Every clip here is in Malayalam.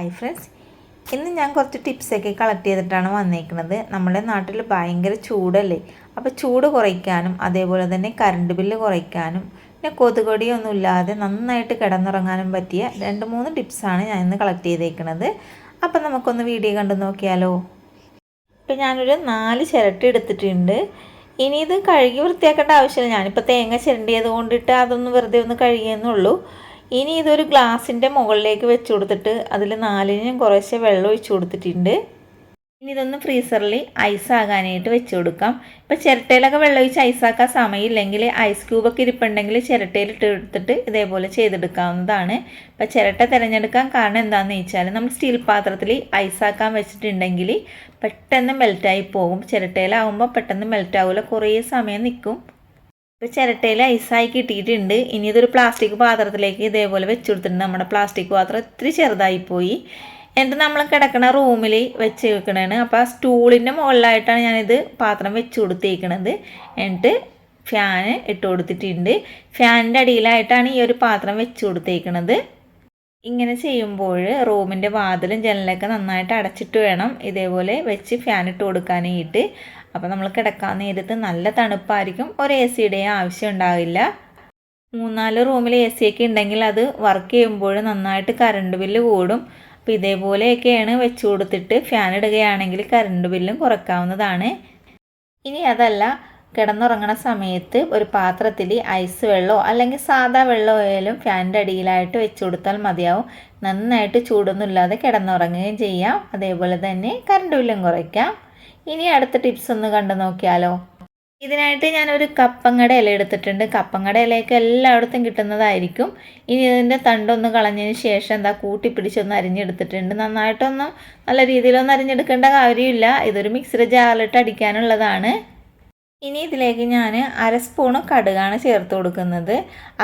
ഹായ് ഫ്രണ്ട്സ് ഇന്ന് ഞാൻ കുറച്ച് ടിപ്സൊക്കെ കളക്ട് ചെയ്തിട്ടാണ് വന്നേക്കുന്നത്. നമ്മുടെ നാട്ടിൽ ഭയങ്കര ചൂടല്ലേ? അപ്പോൾ ചൂട് കുറയ്ക്കാനും അതേപോലെ തന്നെ കറണ്ട് ബില്ല് കുറയ്ക്കാനും പിന്നെ കൊതുകടിയൊന്നും ഇല്ലാതെ നന്നായിട്ട് കിടന്നുറങ്ങാനും പറ്റിയ രണ്ട് മൂന്ന് ടിപ്സാണ് ഞാൻ ഇന്ന് കളക്ട് ചെയ്തേക്കുന്നത്. അപ്പം നമുക്കൊന്ന് വീഡിയോ കണ്ടു നോക്കിയാലോ? ഇപ്പം ഞാനൊരു നാല് ചിരട്ട എടുത്തിട്ടുണ്ട്. ഇനി ഇത് കഴുകി വൃത്തിയാക്കേണ്ട ആവശ്യമില്ല. ഞാനിപ്പോൾ തേങ്ങ ചിരണ്ടിയത് കൊണ്ടിട്ട് അതൊന്ന് വെറുതെ ഒന്ന് കഴുകിയെന്നുള്ളൂ ഇനി ഇതൊരു ഗ്ലാസിന്റെ മുകളിലേക്ക് വെച്ച് കൊടുത്തിട്ട് അതിൽ നാലിനും കുറേശ്ശെ വെള്ളം ഒഴിച്ച് കൊടുത്തിട്ടുണ്ട്. ഇനി ഇതൊന്ന് ഫ്രീസറിൽ ഐസ് ആകാനായിട്ട് വെച്ച് കൊടുക്കാം. ഇപ്പോൾ ചിരട്ടയിലൊക്കെ വെള്ളം ഒഴിച്ച് ഐസാക്കാൻ സമയമില്ലെങ്കിൽ ഐസ് ക്യൂബൊക്കെ ഇരിപ്പുണ്ടെങ്കിൽ ചിരട്ടയിൽ ഇട്ട് എടുത്തിട്ട് ഇതേപോലെ ചെയ്തെടുക്കാവുന്നതാണ്. ഇപ്പോൾ ചിരട്ട തിരഞ്ഞെടുക്കാൻ കാരണം എന്താണെന്ന് വെച്ചാൽ നമ്മൾ സ്റ്റീൽ പാത്രത്തിൽ ഐസാക്കാൻ വെച്ചിട്ടുണ്ടെങ്കിൽ പെട്ടെന്ന് മെൽറ്റായി പോകും. ചിരട്ടയിലാവുമ്പോൾ പെട്ടെന്ന് മെൽറ്റാവില്ല കുറേ സമയം നിൽക്കും ഇപ്പോൾ ചിരട്ടയിൽ ഐസായി കിട്ടിയിട്ടുണ്ട്. ഇനി ഇതൊരു പ്ലാസ്റ്റിക് പാത്രത്തിലേക്ക് ഇതേപോലെ വെച്ച് കൊടുത്തിട്ടുണ്ട്. നമ്മുടെ പ്ലാസ്റ്റിക് പാത്രം ഇത്തിരി ചെറുതായിപ്പോയി എന്നിട്ട് നമ്മൾ കിടക്കുന്ന റൂമിൽ വെച്ച് വെക്കണതാണ്. അപ്പോൾ ആ സ്റ്റൂളിന്റെ മുകളിലായിട്ടാണ് ഞാനിത് പാത്രം വെച്ച് കൊടുത്തേക്കണത്. എന്നിട്ട് ഫാൻ ഇട്ട് കൊടുത്തിട്ടുണ്ട്. ഫാനിന്റെ അടിയിലായിട്ടാണ് ഈ ഒരു പാത്രം വെച്ച് കൊടുത്തേക്കണത്. ഇങ്ങനെ ചെയ്യുമ്പോൾ റൂമിന്റെ വാതിലും ജനലൊക്കെ നന്നായിട്ട് അടച്ചിട്ട് വേണം ഇതേപോലെ വെച്ച് ഫാൻ ഇട്ട് കൊടുക്കാനായിട്ട്. അപ്പോൾ നമ്മൾ കിടക്കാൻ നേരത്ത് നല്ല തണുപ്പായിരിക്കും. ഒരു എ സിയുടെയും ആവശ്യം ഉണ്ടാവില്ല. മൂന്നാൽ റൂമിൽ എ സി ഒക്കെ ഉണ്ടെങ്കിൽ അത് വർക്ക് ചെയ്യുമ്പോൾ നന്നായിട്ട് കറണ്ട് ബില്ല് കൂടും. അപ്പോൾ ഇതേപോലെയൊക്കെയാണ് വെച്ച് കൊടുത്തിട്ട് ഫാൻ ഇടുകയാണെങ്കിൽ കറണ്ട് ബില്ലും കുറക്കാവുന്നതാണ് ഇനി അതല്ല കിടന്നുറങ്ങണ സമയത്ത് ഒരു പാത്രത്തിൽ ഐസ് വെള്ളമോ അല്ലെങ്കിൽ സാധാ വെള്ളമോ ആയാലും ഫാനിന്റെ അടിയിലായിട്ട് വെച്ച് കൊടുത്താൽ മതിയാവും. നന്നായിട്ട് ചൂടൊന്നുമില്ലാതെ കിടന്നുറങ്ങുകയും ചെയ്യാം. അതേപോലെ തന്നെ കറണ്ട് ബില്ലും കുറയ്ക്കാം. ഇനി അടുത്ത ടിപ്സ് ഒന്ന് കണ്ടു നോക്കിയാലോ. ഇതിനായിട്ട് ഞാനൊരു കപ്പങ്ങട ഇല എടുത്തിട്ടുണ്ട്. കപ്പങ്ങട ഇലയൊക്കെ എല്ലായിടത്തും കിട്ടുന്നതായിരിക്കും. ഇനി ഇതിന്റെ തണ്ടൊന്ന് കളഞ്ഞതിന് ശേഷം എന്താ കൂട്ടി പിടിച്ചൊന്ന് അരിഞ്ഞെടുത്തിട്ടുണ്ട്. നന്നായിട്ടൊന്നും നല്ല രീതിയിലൊന്നും അരിഞ്ഞെടുക്കേണ്ട കാര്യമില്ല. ഇതൊരു മിക്സർ ജാറിലിട്ട് അടിക്കാനുള്ളതാണ്. ഇനി ഇതിലേക്ക് ഞാൻ അര സ്പൂണ് കടുകാണ് ചേർത്ത് കൊടുക്കുന്നത്.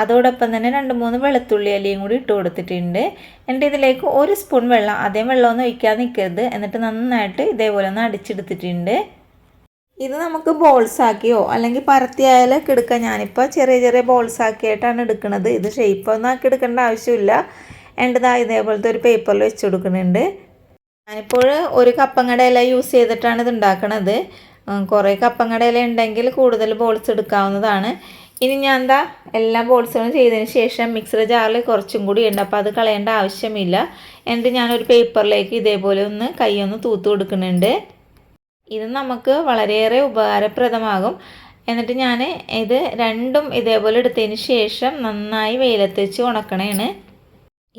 അതോടൊപ്പം തന്നെ രണ്ട് മൂന്ന് വെളുത്തുള്ളി അലിയും കൂടി ഇട്ട് കൊടുത്തിട്ടുണ്ട്. എന്നിട്ട് ഇതിലേക്ക് ഒരു സ്പൂൺ വെള്ളം അതേ വെള്ളമൊന്നും ഒഴിക്കാതെ നിൽക്കരുത് എന്നിട്ട് നന്നായിട്ട് ഇതേപോലെ ഒന്ന് അടിച്ചെടുത്തിട്ടുണ്ട്. ഇത് നമുക്ക് ബോൾസ് ആക്കിയോ അല്ലെങ്കിൽ പരത്തിയായാലൊക്കെ എടുക്കാം. ഞാനിപ്പോൾ ചെറിയ ചെറിയ ബോൾസ് ആക്കിയിട്ടാണ് എടുക്കുന്നത്. ഇത് ഷേപ്പ് ഒന്നും ആക്കി എടുക്കേണ്ട ആവശ്യമില്ല. എന്റെതാ ഇതേപോലത്തെ ഒരു പേപ്പറിൽ വെച്ച് കൊടുക്കുന്നുണ്ട്. ഞാനിപ്പോൾ ഒരു കപ്പങ്ങയുടെ ഇല യൂസ് ചെയ്തിട്ടാണ് ഇത് ഉണ്ടാക്കണത്. കുറേ കപ്പങ്ങടയില ഉണ്ടെങ്കിൽ കൂടുതൽ ബോൾസ് എടുക്കാവുന്നതാണ്. ഇനി ഞാൻ എന്താ എല്ലാ ബോൾസുകളും ചെയ്തതിന് ശേഷം മിക്സർ ജാറിൽ കുറച്ചും കൂടി ഉണ്ട് അപ്പോൾ അത് കളയേണ്ട ആവശ്യമില്ല. എന്നിട്ട് ഞാനൊരു പേപ്പറിലേക്ക് ഇതേപോലെ ഒന്ന് കൈയൊന്ന് തൂത്ത് കൊടുക്കുന്നുണ്ട്. ഇത് നമുക്ക് വളരെയേറെ ഉപകാരപ്രദമാകും. എന്നിട്ട് ഞാൻ ഇത് രണ്ടും ഇതേപോലെ എടുത്തതിന് ശേഷം നന്നായി വെയിലത്ത് വെച്ച് ഉണക്കണേണ്.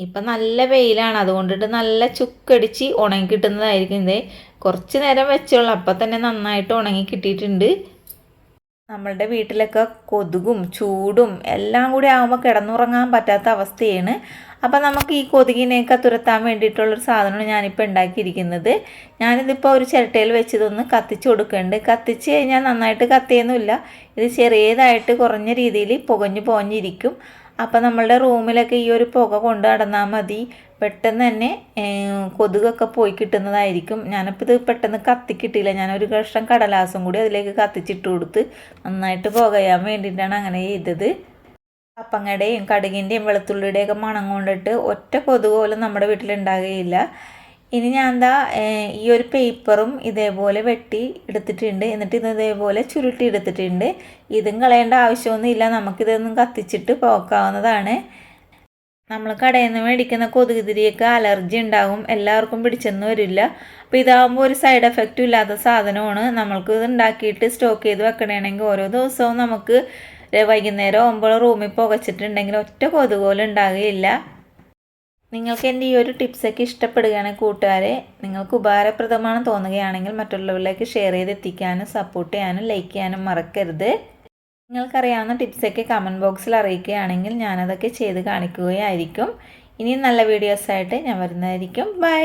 ഇപ്പം നല്ല വെയിലാണ്. അതുകൊണ്ടിട്ട് നല്ല ചുക്കടിച്ച് ഉണങ്ങി കിട്ടുന്നതായിരിക്കും ഇത്. കുറച്ച് നേരം വെച്ചോളൂ അപ്പം തന്നെ നന്നായിട്ട് ഉണങ്ങി കിട്ടിയിട്ടുണ്ട്. നമ്മളുടെ വീട്ടിലൊക്കെ കൊതുകും ചൂടും എല്ലാം കൂടി ആകുമ്പോൾ കിടന്നുറങ്ങാൻ പറ്റാത്ത അവസ്ഥയാണ്. അപ്പോൾ നമുക്ക് ഈ കൊതുകിനെയൊക്കെ തുരത്താൻ വേണ്ടിയിട്ടുള്ളൊരു സാധനമാണ് ഞാനിപ്പോൾ ഉണ്ടാക്കിയിരിക്കുന്നത്. ഞാനിതിപ്പോൾ ഒരു ചിരട്ടയിൽ വെച്ചതൊന്ന് കത്തിച്ച് കൊടുക്കുന്നുണ്ട്. കത്തിച്ച് കഴിഞ്ഞാൽ നന്നായിട്ട് കത്തിയൊന്നുമില്ല. ഇത് ചെറിയതായിട്ട് കുറഞ്ഞ രീതിയിൽ പുകഞ്ഞു പോഞ്ഞിരിക്കും അപ്പോൾ നമ്മളുടെ റൂമിലൊക്കെ ഈ ഒരു പുക കൊണ്ട് നടന്നാൽ മതി. പെട്ടെന്ന് തന്നെ കൊതുകൊക്കെ പോയി കിട്ടുന്നതായിരിക്കും. ഞാനിപ്പോൾ ഇത് പെട്ടെന്ന് കത്തിക്കിട്ടില്ല. ഞാനൊരു കഷ്ണം കടലാസും കൂടി അതിലേക്ക് കത്തിച്ചിട്ട് കൊടുത്ത് നന്നായിട്ട് പുകയാൻ വേണ്ടിയിട്ടാണ് അങ്ങനെ ചെയ്തത്. കപ്പങ്ങയുടെയും കടുകിന്റെയും വെളുത്തുള്ളിയുടെയൊക്കെ മണം കൊണ്ടിട്ട് ഒറ്റ കൊതുക് പോലും നമ്മുടെ വീട്ടിലുണ്ടാകുകയില്ല ഇനി ഞാൻ എന്താ ഈ ഒരു പേപ്പറും ഇതേപോലെ വെട്ടി എടുത്തിട്ടുണ്ട്. എന്നിട്ട് ഇത് ഇതേപോലെ ചുരുട്ടി എടുത്തിട്ടുണ്ട്. ഇതും കളയേണ്ട ആവശ്യമൊന്നുമില്ല നമുക്കിതൊന്നും കത്തിച്ചിട്ട് പോക്കാവുന്നതാണ്. നമ്മൾ കടയിൽ നിന്ന് മേടിക്കുന്ന കൊതുകുതിരിയൊക്കെ അലർജി ഉണ്ടാകും എല്ലാവർക്കും പിടിച്ചെന്ന് വരില്ല. അപ്പോൾ ഇതാകുമ്പോൾ ഒരു സൈഡ് എഫക്റ്റും ഇല്ലാത്ത സാധനമാണ്. നമ്മൾക്ക് ഇത് ഉണ്ടാക്കിയിട്ട് സ്റ്റോക്ക് ചെയ്ത് വെക്കണമെങ്കിൽ ഓരോ ദിവസവും നമുക്ക് വൈകുന്നേരം ആകുമ്പോൾ റൂമിൽ പുകച്ചിട്ടുണ്ടെങ്കിൽ ഒറ്റ കൊതുക് പോലും ഉണ്ടാകുകയില്ല. നിങ്ങൾക്ക് എന്റെ ഈ ഒരു ടിപ്സൊക്കെ ഇഷ്ടപ്പെടുകയാണെങ്കിൽ കൂട്ടുകാരെ നിങ്ങൾക്ക് ഉപകാരപ്രദമാണ് തോന്നുകയാണെങ്കിൽ മറ്റുള്ളവരിലേക്ക് ഷെയർ ചെയ്ത് എത്തിക്കാനും സപ്പോർട്ട് ചെയ്യാനും ലൈക്ക് ചെയ്യാനും മറക്കരുത്. നിങ്ങൾക്കറിയാവുന്ന ടിപ്സൊക്കെ കമന്റ് ബോക്സിൽ അറിയിക്കുകയാണെങ്കിൽ ഞാനതൊക്കെ ചെയ്ത് കാണിക്കുകയായിരിക്കും. ഇനിയും നല്ല വീഡിയോസായിട്ട് ഞാൻ വരുന്നതായിരിക്കും. ബൈ